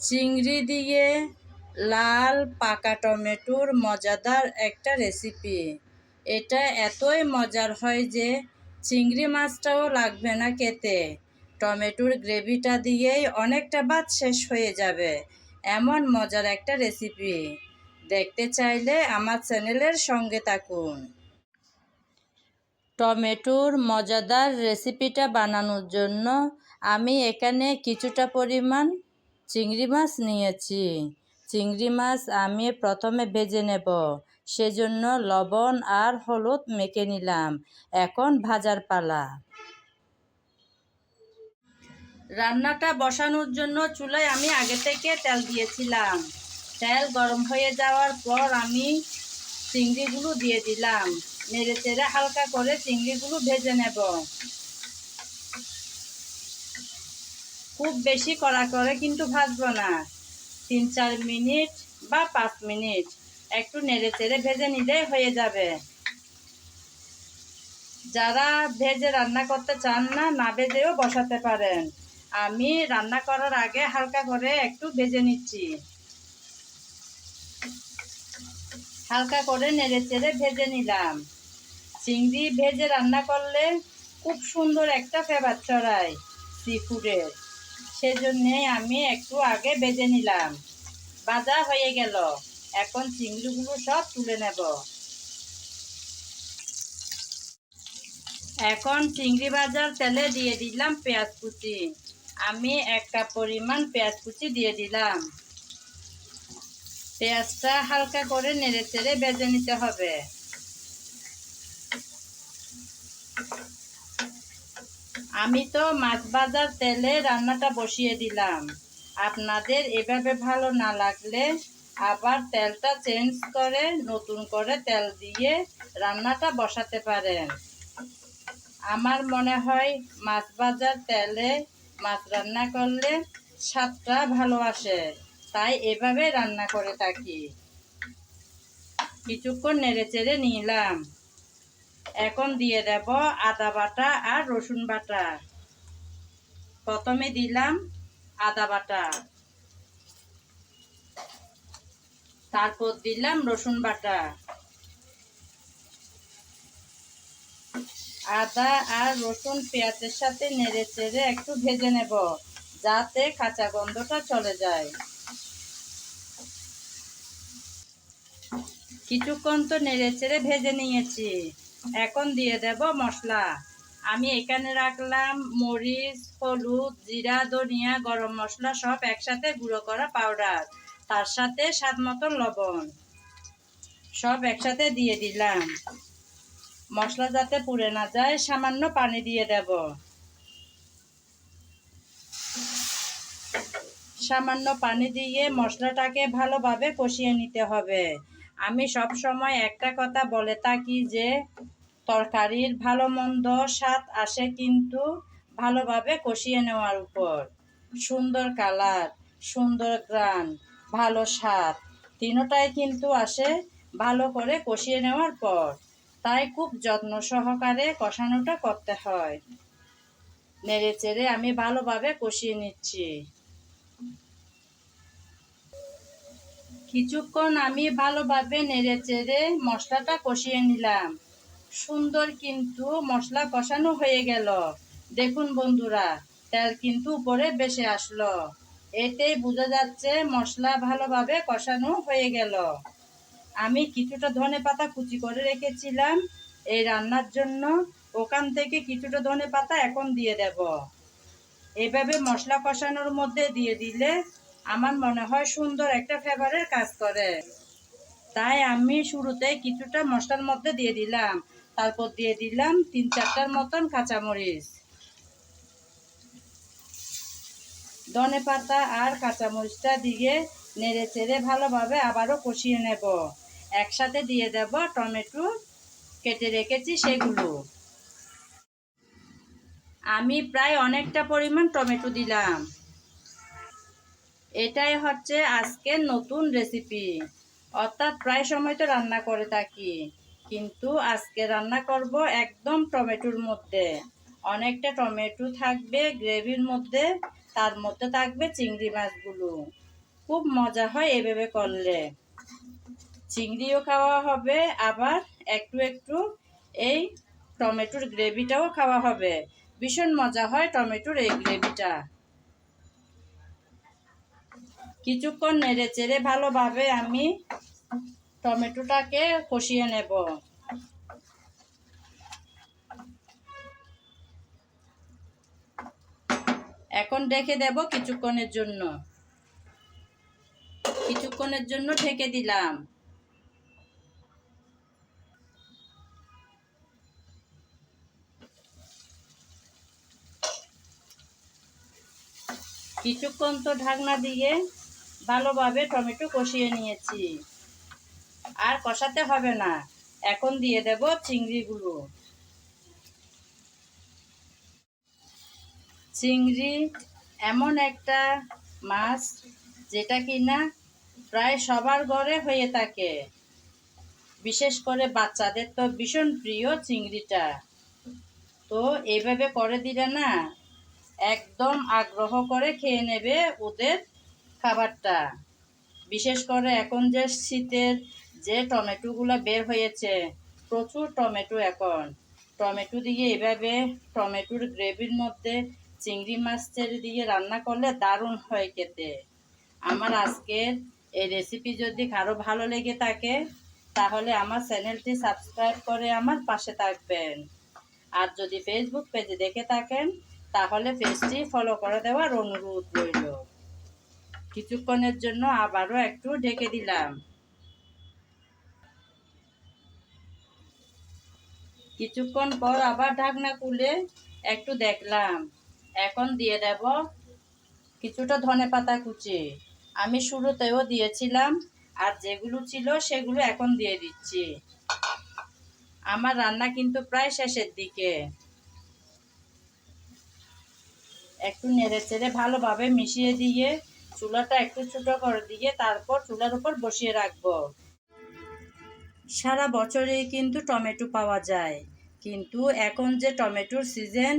চিংড়ি দিয়ে লাল পাকা টমেটোর মজাদার একটা রেসিপি। এটা এতই মজার হয় যে চিংড়ি মাছটাও লাগবে না খেতে। টমেটোর গ্রেভিটা দিয়েই অনেকটা ভাত শেষ হয়ে যাবে। এমন মজার একটা রেসিপি। দেখতে চাইলে আমার চ্যানেলের সঙ্গে থাকুন। টমেটোর মজাদার রেসিপিটা বানানোর জন্য আমি এখানে কিছুটা পরিমাণ চিংড়ি মাছ নিয়েছি। চিংড়ি মাছ আমি প্রথমে ভেজে নেব। সেজন্য লবণ আর হলুদ মেখে নিলাম। এখন ভাজার পালা। রান্নাটা বসানোর জন্য চুলায় আমি আগে থেকে তেল দিয়েছিলাম। তেল গরম হয়ে যাওয়ার পর আমি চিংড়িগুলো দিয়ে দিলাম। নেড়ে চেড়ে হালকা করে চিংড়িগুলো ভেজে নেব। খুব বেশি কড়া করে কিন্তু ভাজবো না। তিন, চার মিনিট বা পাঁচ মিনিট একটু নেড়ে চেড়ে ভেজে নিলেই হয়ে যাবে। যারা ভেজে রান্না করতে চান না না ভেজেও বসাতে পারেন। আমি রান্না করার আগে হালকা করে একটু ভেজে নিচ্ছি। হালকা করে নেড়ে চেড়ে ভেজে নিলাম। চিংড়ি ভেজে রান্না করলে খুব সুন্দর একটা ফ্লেভার ছড়ায়। সি ফুডের সেজন্যে আমি একটু আগে বেজে নিলাম। বাজা হয়ে গেল। এখন চিংড়িগুলো সব তুলে নেব। এখন চিংড়ি ভাজার তেলে দিয়ে দিলাম পেঁয়াজ কুচি। আমি একটা পরিমাণ পেঁয়াজ কুচি দিয়ে দিলাম। পেঁয়াজটা হালকা করে নেড়ে চেড়ে বেজে নিতে হবে। আমি তো মাছ ভাজার তেলে রান্নাটা বসিয়ে দিলাম। আপনাদের এভাবে ভালো না লাগলে আবার তেলটা চেঞ্জ করে, নতুন করে তেল দিয়ে রান্নাটা বসাতে পারেন। আমার মনে হয় মাছ ভাজার তেলে মাছ রান্না করলে স্বাদটা ভালো আসে, তাই এভাবে রান্না করে থাকি। কিছুক্ষণ নেড়ে চেড়ে নিলাম। এখন দিয়ে দেব আদা বাটা আর রসুন বাটা। প্রথমে দিলাম আদা বাটা। তারপর দিলাম রসুন বাটা। আদা আর রসুন পেঁয়াজের সাথে নেড়ে চেড়ে একটু ভেজে নেব, যাতে কাঁচা গন্ধটা চলে যায়। কিছুক্ষণ তো নেড়ে চেড়ে ভেজে নিয়েছি। এখন দিয়ে দেব মশলা। আমি এখানে রাখলাম মরিচ, হলুদ, জিরা, ধনিয়া, গরম মশলা সব একসাথে গুঁড়ো করা পাউডার। তার সাথে স্বাদ মতো লবণ সব একসাথে দিয়ে দিলাম। মশলা যাতে পুড়ে না যায়, সামান্য পানি দিয়ে দেব। সামান্য পানি দিয়ে মশলাটাকে ভালোভাবে কষিয়ে নিতে হবে। আমি সব সময় একটা কথা বলে থাকি যে তরকারির ভালো মন্দ স্বাদ আসে কিন্তু ভালোভাবে কষিয়ে নেওয়ার উপর। সুন্দর কালার, সুন্দর গ্রান, ভালো স্বাদ, তিনোটাই কিন্তু আসে ভালো করে কষিয়ে নেওয়ার পর। তাই খুব যত্ন সহকারে কষানোটা করতে হয়। নেড়ে চেড়ে আমি ভালোভাবে কষিয়ে নিচ্ছি। কিছুক্ষণ আমি ভালোভাবে নেড়ে চেড়ে মশলাটা কষিয়ে নিলাম। সুন্দর কিন্তু মশলা কষানো হয়ে গেল। দেখুন বন্ধুরা, তেল কিন্তু উপরে বেশি আসলো। এতেই বোঝা যাচ্ছে মশলা ভালোভাবে কষানো হয়ে গেল। আমি কিছুটা ধনে পাতা কুচি করে রেখেছিলাম। এই রান্নার জন্য ওখান থেকে কিছুটা ধনে পাতা এখন দিয়ে দেব। এভাবে মশলা কষানোর মধ্যে দিয়ে দিলে আমার মনে হয় সুন্দর একটা ফ্লেভারের কাজ করে। তাই আমি শুরুতে কিছুটা মশলার মধ্যে দিয়ে দিলাম। তারপর দিয়ে দিলাম তিন চারটার মতন কাঁচামরিচ। ধনে পাতা আর কাঁচামরিচটা দিয়ে নেড়ে চেড়ে ভালোভাবে আবারও কষিয়ে নেব। একসাথে দিয়ে দেব টমেটো, কেটে রেখেছি সেগুলো। আমি প্রায় অনেকটা পরিমাণ টমেটো দিলাম। এটাই হচ্ছে আজকের নতুন রেসিপি। অর্থাৎ প্রায় সময় তো রান্না করে থাকি। কিন্তু আজকে রান্না করব একদম টমেটোর মধ্যে। অনেকটা টমেটো থাকবে, গ্রেভির মধ্যে, তার মধ্যে থাকবে চিংড়ি মাছগুলো। খুব মজা হয় এভাবে করলে। চিংড়িও খাওয়া হবে, আবার একটু একটু এই টমেটোর গ্রেভিটাও খাওয়া হবে। ভীষণ মজা হয় টমেটোর এই গ্রেভিটা। কিছুক্ষণ নেড়ে চেড়ে ভালোভাবে আমি টমেটোটাকে কষিয়ে নেব। এখন ঢেকে দেব কিছুক্ষণের জন্য। কিছুক্ষণের জন্য ঢেকে দিলাম। কিছুক্ষণ তো ঢাকনা দিয়ে ভালোভাবে টমেটো কষিয়ে নিয়েছি। আর কষাতে হবে না। এখন দিয়ে দেব চিংড়িগুলো। চিংড়ি এমন একটা মাছ যেটা কিনা প্রায় সবার ঘরে হয়ে থাকে। বিশেষ করে বাচ্চাদের তো ভীষণ প্রিয় চিংড়িটা। তো এইভাবে করে দিলে না একদম আগ্রহ করে খেয়ে নেবে ওদের খাবারটা। বিশেষ করে এখন যে শীতের যে টমেটোগুলো বের হয়েছে, প্রচুর টমেটো এখন। টমেটো দিয়ে এভাবে টমেটোর গ্রেভির মধ্যে চিংড়ি মাছের দিয়ে রান্না করলে দারুণ হয় খেতে। আমার আজকের এই রেসিপি যদি কারও ভালো লেগে থাকে, তাহলে আমার চ্যানেলটি সাবস্ক্রাইব করে আমার পাশে থাকবেন। আর যদি ফেসবুক পেজে দেখে থাকেন, তাহলে পেজটি ফলো করে দেওয়ার অনুরোধ রইল। কিছুক্ষণের জন্য আবারও একটু ঢেকে দিলাম। কিছুক্ষণ পর আবার ঢাকনা খুলে একটু দেখলাম। এখন দিয়ে দেব কিছুটা ধনে পাতা কুচি। আমি শুরুতেও দিয়েছিলাম, আর যেগুলো ছিল সেগুলো এখন দিয়ে দিচ্ছি। আমার রান্না কিন্তু প্রায় শেষের দিকে। একটু নেড়ে চেড়ে ভালোভাবে মিশিয়ে দিয়ে চুলাটা একটু ছোটো করে দিয়ে তারপর চুলার উপর বসিয়ে রাখব। সারা বছরেই কিন্তু টমেটো পাওয়া যায়। কিন্তু এখন যে টমেটোর সিজন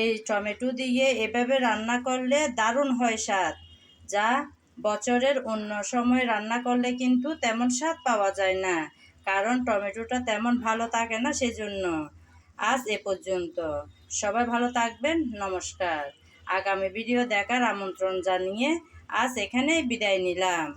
এই টমেটো দিয়ে এভাবে রান্না করলে দারুণ হয় স্বাদ, যা বছরের অন্য সময় রান্না করলে কিন্তু তেমন স্বাদ পাওয়া যায় না, কারণ টমেটোটা তেমন ভালো থাকে না সেজন্য। আজ এ পর্যন্ত। সবাই ভালো থাকবেন, নমস্কার। আগামী ভিডিও দেখার আমন্ত্রণ জানিয়ে আজ এখানেই বিদায় নিলাম।